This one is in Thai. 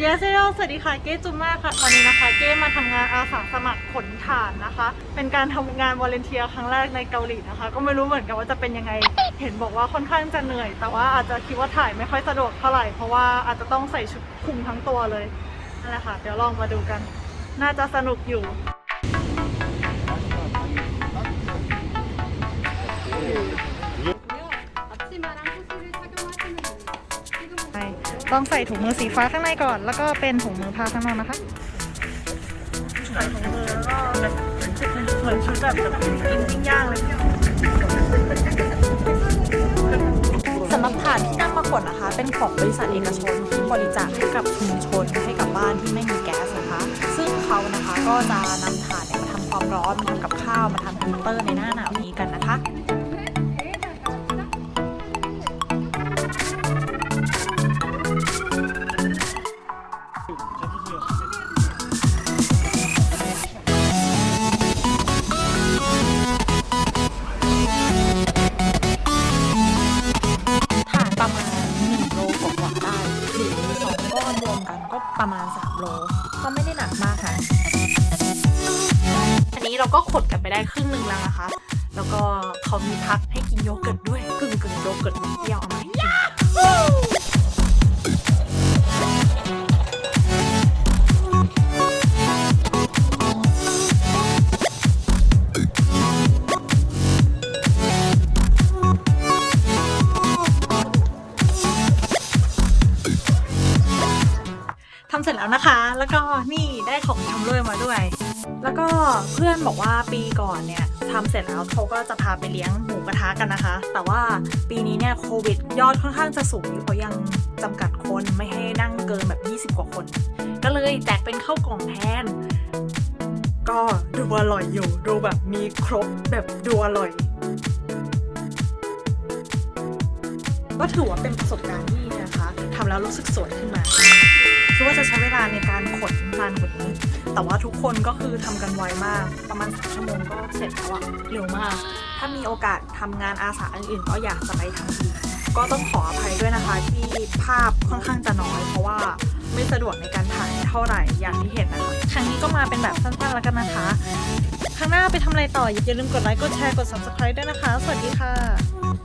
เยเซโยสวัสดีค่ะ เก้จุมมาค่ะวันนี้นะคะ เก้มาทำงานอาสาสมัครขนถ่านนะคะ เป็นการทำงานวอลเนเทียครั้งแรกในเกาหลีนะคะ ก็ไม่รู้เหมือนกันว่าจะเป็นยังไง เห็นบอกว่าค่อนข้างจะเหนื่อย แต่ว่าอาจจะคิดว่าถ่ายไม่ค่อยสะดวกเท่าไหร่ เพราะว่าอาจจะต้องใส่ชุดคลุมทั้งตัวเลย นั่นแหละค่ะ เดี๋ยวลองมาดูกัน น่าจะสนุกอยู่ ใช่ต้องใส่ถุงมือสีฟ้าข้างในก่อน แล้วก็เป็นถุงมือผ้าข้างนอกนะคะใส่ถุงมือแล้วก็แบบเหมือนชุดแบบกินปิ้งย่างเลยสำหรับถ่านที่นำมาขนนะคะ เป็นของบริษัทเอกชนที่บริจาคให้กับชุมชนให้กับบ้านที่ไม่มีแก๊สนะคะ ซึ่งเขานะคะก็จะนำถ่านมาทำความร้อนมาทำกับข้าวมาทำฮีตเตอร์ในหน้าหนาวนี้กันนะคะ ก็ประมาณ 3 โล ก็ไม่ได้หนักมากค่ะ อันนี้เราก็ขดกันไปได้ครึ่งหนึ่งแล้วนะคะ แล้วก็เขามีพักให้กินโยเกิร์ตด้วยกึ่งกึ่งโยเกิร์ตเปรี้ยวเอามาให้กิน เสร็จแล้วนะคะ แล้วก็นี่ได้ของชำร่วยมาด้วย แล้วก็เพื่อนบอกว่าปีก่อนเนี่ยทำเสร็จแล้วเขาก็จะพาไปเลี้ยงหมูกระทะกันนะคะ แต่ว่าปีนี้เนี่ยโควิดยอดค่อนข้างจะสูงอยู่เพราะยังจำกัดคนไม่ให้นั่งเกินแบบ 20 กว่าคน ก็เลยแจกเป็นข้าวกล่องแทนก็ดูอร่อยอยู่ดูแบบมีครบแบบดูอร่อย ก็ถือว่าเป็นประสบการณ์ที่นะคะทำแล้วรู้สึกสวยขึ้นมา คือว่าจะใช้เวลาในการขนนานกว่านี้ แต่ว่าทุกคนก็คือทำกันไวมาก ประมาณสชั่วโมงก็เสร็จแล้วอะเร็วมาก ถ้ามีโอกาสทำงานอาสาอื่นๆ ก็อยากจะไปทำอีกก็ต้องขออภัยด้วยนะคะ ที่ภาพค่อนข้างจะน้อย เพราะว่าไม่สะดวกในการถ่ายเท่าไหร่อย่างที่เห็นนะคะครั้งนี้ก็มาเป็นแบบสั้นๆแล้วกันนะคะครั้งหน้าไปทำอะไรต่ออย่าลืมกดไลค์กดแชร์กด subscribe ด้วยนะคะ สวัสดีค่ะ